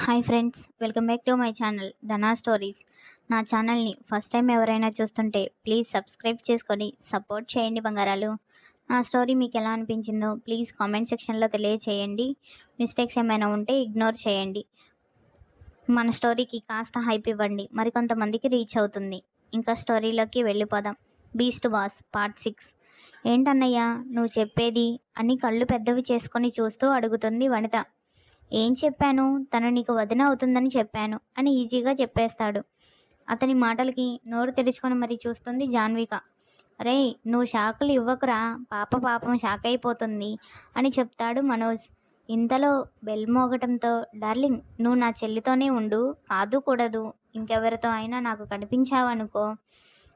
Hi friends welcome back to my channel Dhana stories. నా ఛానల్ని first time ఎవరైనా చూస్తుంటే ప్లీజ్ సబ్స్క్రైబ్ చేసుకొని సపోర్ట్ చేయండి బంగారాలు. నా స్టోరీ మీకు ఎలా అనిపించిందో ప్లీజ్ కామెంట్ సెక్షన్లో తెలియచేయండి. మిస్టేక్స్ ఏమైనా ఉంటే ఇగ్నోర్ చేయండి. మన స్టోరీకి కాస్త హైప్ ఇవ్వండి మరికొంతమందికి రీచ్ అవుతుంది. ఇంకా స్టోరీలోకి వెళ్ళిపోదాం. Beast boss part six. ఏంటన్నయ్యా నువ్వు చెప్పేది? అని కళ్ళు పెద్దవి చేసుకొని చూస్తూ అడుగుతుంది వనిత. ఏం చెప్పాను? తను నీకు వదిన అవుతుందని చెప్పాను అని ఈజీగా చెప్పేస్తాడు. అతని మాటలకి నోరు తెరుచుకొని మరీ చూస్తుంది జాన్విక. రే నువ్వు షాకులు ఇవ్వకురా. పాప పాపం షాక్ అయిపోతుంది అని చెప్తాడు మనోజ్. ఇంతలో బెల్ మోగటంతో డార్లింగ్ నువ్వు నా చెల్లితోనే ఉండు. కాదు కూడదు. ఇంకెవరితో అయినా నాకు కనిపించావనుకో.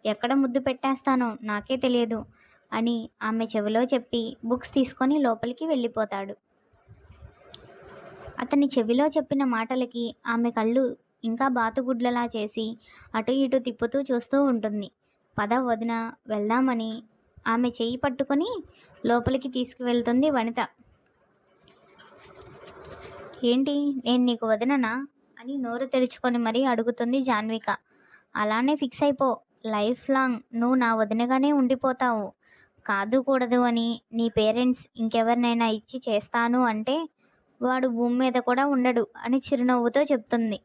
ఎక్కడ ముద్దు పెట్టేస్తానో నాకే తెలియదు అని ఆమె చెవిలో చెప్పి బుక్స్ తీసుకొని లోపలికి వెళ్ళిపోతాడు. అతని చెవిలో చెప్పిన మాటలకి ఆమె కళ్ళు ఇంకా బాతుగుడ్లలా చేసి అటు ఇటు తిప్పుతూ చూస్తూ ఉంటుంది. పద వదిన వెళ్దామని ఆమె చేయి పట్టుకొని లోపలికి తీసుకువెళ్తుంది వనిత. ఏంటి నేను నీకు వదిననా? అని నోరు తెరుచుకొని మరీ అడుగుతుంది జాన్విక. అలానే ఫిక్స్ అయిపో. లైఫ్ లాంగ్ నువ్వు నా వదినగానే ఉండిపోతావు. కాదు కూడదు అని నీ పేరెంట్స్ ఇంకెవరినైనా ఇచ్చి చేస్తాను అంటే వాడు భూమి మీద కూడా ఉండడు అని చిరునవ్వుతో చెప్తుంది.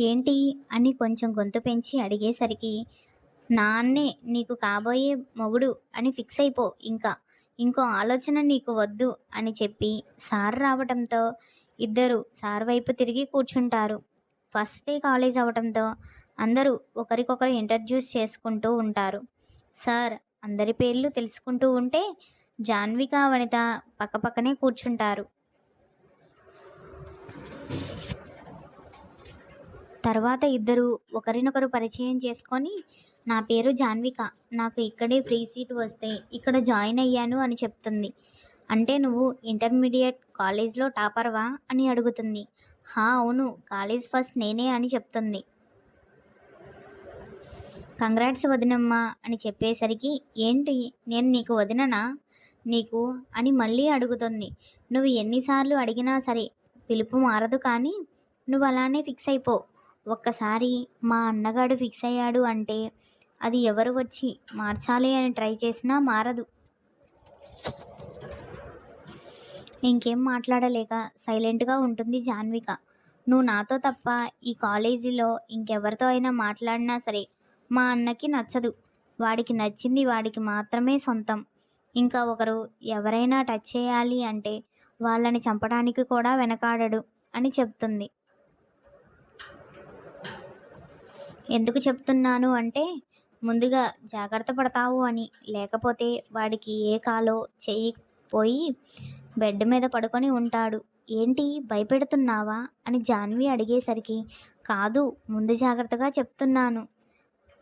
ఏంటి? అని కొంచెం గొంతు పెంచి అడిగేసరికి నాన్నే నీకు కాబోయే మొగుడు అని ఫిక్స్ అయిపో ఇంకా. ఇంకో ఆలోచన నీకు వద్దు అని చెప్పి సార్ రావటంతో ఇద్దరు సార్ వైపు తిరిగి కూర్చుంటారు. ఫస్ట్ డే కాలేజ్ అవటంతో అందరూ ఒకరికొకరు ఇంట్రడ్యూస్ చేసుకుంటూ ఉంటారు. సార్ అందరి పేర్లు తెలుసుకుంటూ ఉంటే జాన్విక వనిత పక్కపక్కనే కూర్చుంటారు. తర్వాత ఇద్దరు ఒకరినొకరు పరిచయం చేసుకొని నా పేరు జాన్విక నాకు ఇక్కడే ఫ్రీ సీట్ వస్తే ఇక్కడ జాయిన్ అయ్యాను అని చెప్తుంది. అంటే నువ్వు ఇంటర్మీడియట్ కాలేజ్లో టాపర్వా? అని అడుగుతుంది. హా అవును కాలేజ్ ఫస్ట్ నేనే అని చెప్తుంది. కంగ్రాట్స్ వదినమ్మ అని చెప్పేసరికి ఏంటి? నేను నీకు వదిననా? నీకు? అని మళ్ళీ అడుగుతుంది. నువ్వు ఎన్నిసార్లు అడిగినా సరే పిలుపు మారదు కానీ నువ్వు అలానే ఫిక్స్ అయిపో. ఒక్కసారి మా అన్నగాడు ఫిక్స్ అయ్యాడు అంటే అది ఎవరు వచ్చి మార్చాలి అని ట్రై చేసినా మారదు. ఇంకేం మాట్లాడలేక సైలెంట్గా ఉంటుంది జాన్విక. నువ్వు నాతో తప్ప ఈ కాలేజీలో ఇంకెవరితో అయినా మాట్లాడినా సరే మా అన్నకి నచ్చదు. వాడికి నచ్చింది వాడికి మాత్రమే సొంతం. ఇంకా ఒకరు ఎవరైనా టచ్ చేయాలి అంటే వాళ్ళని చంపడానికి కూడా వెనకాడడు అని చెప్తుంది. ఎందుకు చెప్తున్నాను అంటే ముందుగా జాగ్రత్త పడతావు అని. లేకపోతే వాడికి ఏ కాలో చెయ్యి పోయి బెడ్ మీద పడుకొని ఉంటాడు. ఏంటి భయపెడుతున్నావా అని జాన్వి అడిగేసరికి కాదు ముందు జాగ్రత్తగా చెప్తున్నాను.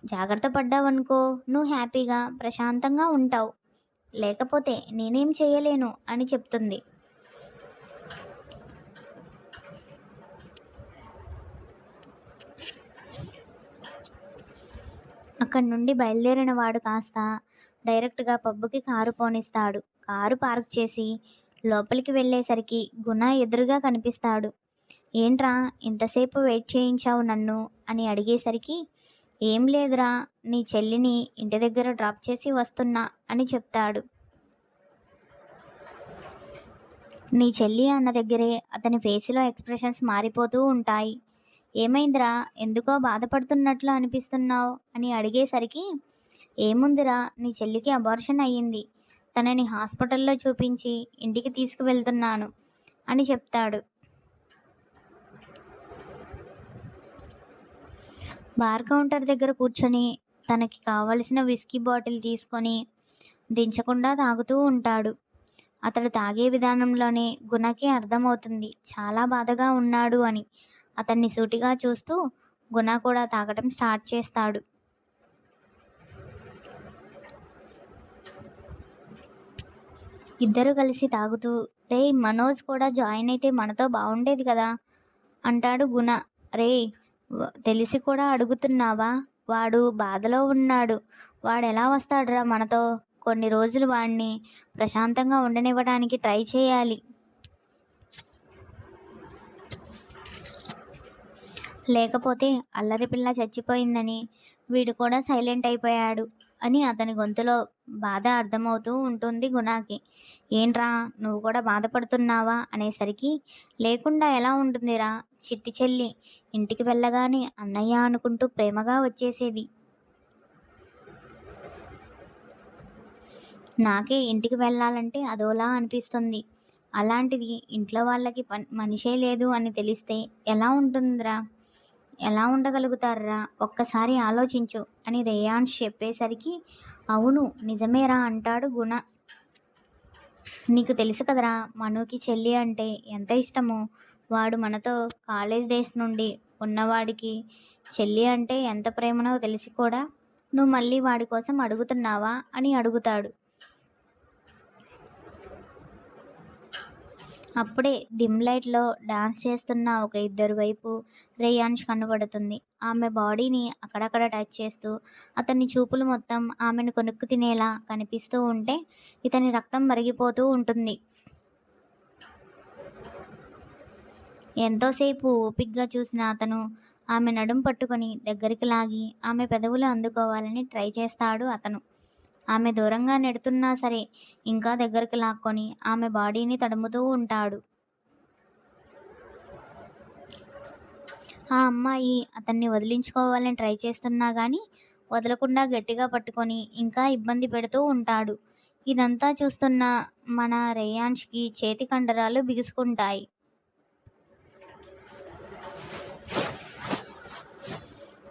జాగ్రత్త పడ్డావనుకో నువ్వు హ్యాపీగా ప్రశాంతంగా ఉంటావు. లేకపోతే నేనేం చేయలేను అని చెప్తుంది. అక్కడి నుండి బయలుదేరిన వాడు కాస్త డైరెక్ట్గా పబ్బుకి కారు పోనిస్తాడు. కారు పార్క్ చేసి లోపలికి వెళ్ళేసరికి గుణ ఎదురుగా కనిపిస్తాడు. ఏంట్రా ఇంతసేపు వెయిట్ చేయించావు నన్ను? అని అడిగేసరికి ఏం లేదురా నీ చెల్లిని ఇంటి దగ్గర డ్రాప్ చేసి వస్తున్నా అని చెప్తాడు. నీ చెల్లి అన్న దగ్గరే అతని ఫేస్లో ఎక్స్ప్రెషన్స్ మారిపోతూ ఉంటాయి. ఏమైందిరా ఎందుకో బాధపడుతున్నట్లు అనిపిస్తున్నావు అని అడిగేసరికి ఏముందిరా నీ చెల్లికి అబార్షన్ అయ్యింది. తనని హాస్పిటల్లో చూపించి ఇంటికి తీసుకువెళ్తున్నాను అని చెప్తాడు. బార్ కౌంటర్ దగ్గర కూర్చొని తనకి కావలసిన విస్కీ బాటిల్ తీసుకొని దించకుండా తాగుతూ ఉంటాడు. అతడు తాగే విధానంలోనే గుణకి అర్థమవుతుంది. చాలా బాధగా ఉన్నాడు అని అతన్ని సూటిగా చూస్తూ గుణ కూడా తాగటం స్టార్ట్ చేస్తాడు. ఇద్దరు కలిసి తాగుతూ రే మనోజ్ కూడా జాయిన్ అయితే మనతో బాగుండేది కదా అంటాడు గుణ. రే తెలిసి కూడా అడుగుతున్నావా? వాడు బాధలో ఉన్నాడు. వాడు ఎలా వస్తాడురా మనతో? కొన్ని రోజులు వాడిని ప్రశాంతంగా ఉండనివ్వడానికి ట్రై చేయాలి. లేకపోతే అల్లరి పిల్ల చచ్చిపోయిందని వీడు కూడా సైలెంట్ అయిపోయాడు. అని అతని గొంతులో బాధ అర్థమవుతూ ఉంటుంది గుణాకి. ఏంట్రా నువ్వు కూడా బాధపడుతున్నావా? అనేసరికి లేకుండా ఎలా ఉంటుందిరా? చిట్టి చెల్లి ఇంటికి వెళ్ళగానే అన్నయ్య అనుకుంటూ ప్రేమగా వచ్చేసేది. నాకే ఇంటికి వెళ్ళాలంటే అదోలా అనిపిస్తుంది. అలాంటిది ఇంట్లో వాళ్ళకి మనిషే లేదు అని తెలిస్తే ఎలా ఉంటుందిరా? ఎలా ఉండగలుగుతారా? ఒక్కసారి ఆలోచించు అని రేయాన్స్ చెప్పేసరికి అవును నిజమేరా అంటాడు గుణ. నీకు తెలుసు కదరా మనుకి చెల్లి అంటే ఎంత ఇష్టమో. వాడు మనతో కాలేజ్ డేస్ నుండి ఉన్నవాడికి చెల్లి అంటే ఎంత ప్రేమనో తెలిసి కూడా నువ్వు మళ్ళీ వాడి కోసం అడుగుతున్నావా? అని అడుగుతాడు. అప్పుడే డిమ్ లైట్లో డాన్స్ చేస్తున్న ఒక ఇద్దరు వైపు రేయాన్ష్ కనబడుతుంది. ఆమె బాడీని అక్కడక్కడ టచ్ చేస్తూ అతని చూపులు మొత్తం ఆమెను కొనుక్కు తినేలా కనిపిస్తూ ఉంటే ఇతని రక్తం మరిగిపోతూ ఉంటుంది. ఎంతోసేపు ఓపిగ్గా చూసిన అతను ఆమె నడుం పట్టుకొని దగ్గరికి లాగి ఆమె పెదవులు అందుకోవాలని ట్రై చేస్తాడు అతను. ఆమె దూరంగా నెడుతున్నా సరే ఇంకా దగ్గరికి లాక్కొని ఆమె బాడీని తడుముతూ ఉంటాడు. ఆ అమ్మాయి అతన్ని వదిలించుకోవాలని ట్రై చేస్తున్నా కానీ వదలకుండా గట్టిగా పట్టుకొని ఇంకా ఇబ్బంది పెడుతూ ఉంటాడు. ఇదంతా చూస్తున్న మన రేయాన్ష్కి చేతి కండరాలు బిగుసుకుంటాయి.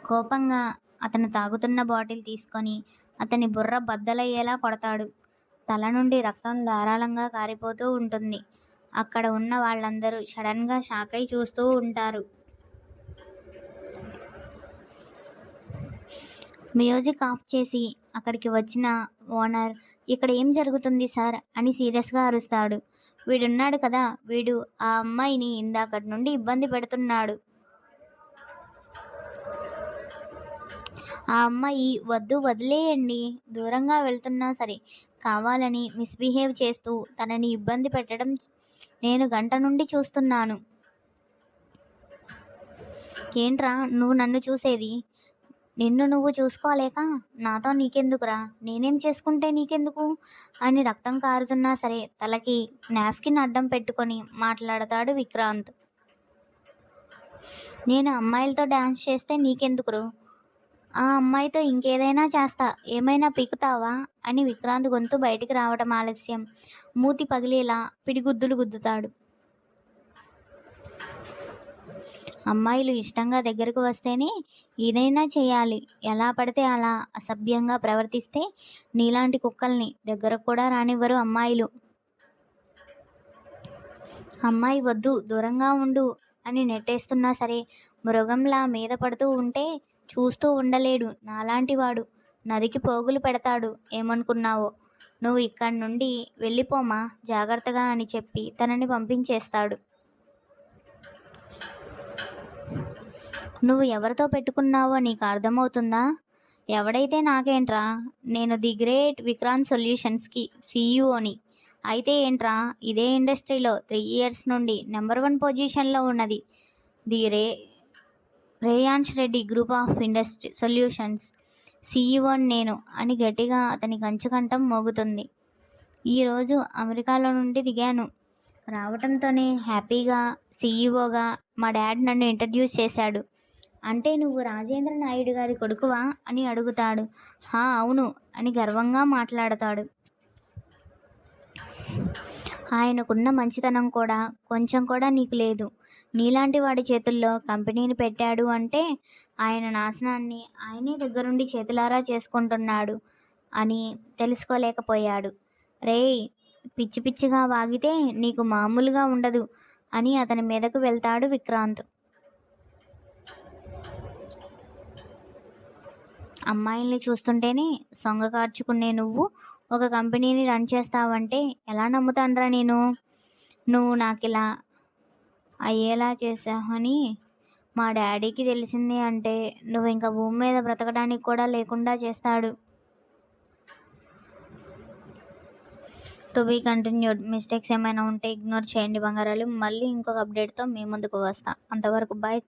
కోపంగా అతను తాగుతున్న బాటిల్ తీసుకొని అతని బుర్ర బద్దలయ్యేలా కొడతాడు. తల నుండి రక్తం ధారాళంగా కారిపోతూ ఉంటుంది. అక్కడ ఉన్న వాళ్ళందరూ సడన్గా షాక్ అయి చూస్తూ ఉంటారు. మ్యూజిక్ ఆఫ్ చేసి అక్కడికి వచ్చిన ఓనర్ ఇక్కడ ఏం జరుగుతుంది సార్? అని సీరియస్గా అరుస్తాడు. వీడున్నాడు కదా వీడు ఆ అమ్మాయిని ఇందాకటి నుండి ఇబ్బంది పెడుతున్నాడు. ఆ అమ్మాయి వద్దు వదిలేయండి. దూరంగా వెళ్తున్నా సరే కావాలని మిస్బిహేవ్ చేస్తూ తనని ఇబ్బంది పెట్టడం నేను గంట నుండి చూస్తున్నాను. ఏంట్రా నువ్వు నన్ను చూసేది? నిన్ను నువ్వు చూసుకోలేక నాతో నీకెందుకురా? నేనేం చేసుకుంటే నీకెందుకు? అని రక్తం కారుతున్నా సరే తలకి నాఫ్కిన్ అడ్డం పెట్టుకొని మాట్లాడతాడు విక్రాంత్. నేను అమ్మాయిలతో డ్యాన్స్ చేస్తే నీకెందుకురు? ఆ అమ్మాయితో ఇంకేదైనా చేస్తా. ఏమైనా పీకుతావా? అని విక్రాంత్ గొంతు బయటికి రావటం ఆలస్యం. మూతి పగిలేలా పిడిగుద్దులు గుద్దుతాడు. అమ్మాయిలు ఇష్టంగా దగ్గరకు వస్తేనే ఏదైనా చేయాలి. ఎలా పడితే అలా అసభ్యంగా ప్రవర్తిస్తే నీలాంటి కుక్కల్ని దగ్గరకు కూడా రానివ్వరు అమ్మాయిలు. అమ్మాయి వద్దు దూరంగా ఉండు అని నెట్టేస్తున్నా సరే మృగంలా మీద పడుతూ ఉంటే చూస్తూ ఉండలేడు. నాలాంటి వాడు నరికి పోగులు పెడతాడు. ఏమనుకున్నావో? నువ్వు ఇక్కడి నుండి వెళ్ళిపోమా? జాగ్రత్తగా అని చెప్పి తనని పంపించేస్తాడు. నువ్వు ఎవరితో పెట్టుకున్నావో నీకు అర్థమవుతుందా? ఎవడైతే నాకేంట్రా? నేను ది గ్రేట్ విక్రాంత్ సొల్యూషన్స్కి సీఈఓని అయితే ఏంట్రా? ఇదే ఇండస్ట్రీలో త్రీ ఇయర్స్ నుండి నెంబర్ వన్ పొజిషన్లో ఉన్నది. The ray Reyans Reddy group of industry solutions CEO నేను అని గట్టిగా అతని కంచుకంఠం మోగుతుంది. ఈరోజు అమెరికాలో నుండి దిగాను. రావటంతోనే హ్యాపీగా సీఈఓగా మా డాడ్ నన్ను ఇంట్రడ్యూస్ చేశాడు. అంటే నువ్వు రాజేంద్ర నాయుడు గారి కొడుకువా? అని అడుగుతాడు. హా అవును అని గర్వంగా మాట్లాడతాడు. ఆయనకున్న మంచితనం కూడా కొంచెం కూడా నీకు లేదు. నీలాంటి వాడి చేతుల్లో కంపెనీని పెట్టాడు అంటే ఆయన నాశనాన్ని ఆయనే దగ్గరుండి చేతులారా చేసుకుంటున్నాడు అని తెలుసుకోలేకపోయాడు. రేయ్ పిచ్చి పిచ్చిగా వాగితే నీకు మామూలుగా ఉండదు అని అతని మీదకు వెళ్తాడు విక్రాంత్. అమ్మాయిల్ని చూస్తుంటేనే సొంగ కార్చుకునే నువ్వు ఒక కంపెనీని రన్ చేస్తావంటే ఎలా నమ్ముతానరా నేను? నువ్వు నాకు ఇలా అయ్యేలా చేసావని మా డాడీకి తెలిసింది అంటే నువ్వు ఇంకా భూమి మీద బ్రతకడానికి కూడా లేకుండా చేస్తాడు. టు బీ కంటిన్యూడ్ మిస్టేక్స్ ఏమైనా ఉంటే ఇగ్నోర్ చేయండి బంగారాలు. మళ్ళీ ఇంకొక అప్డేట్తో మీ ముందుకు వస్తా. అంతవరకు బాయ్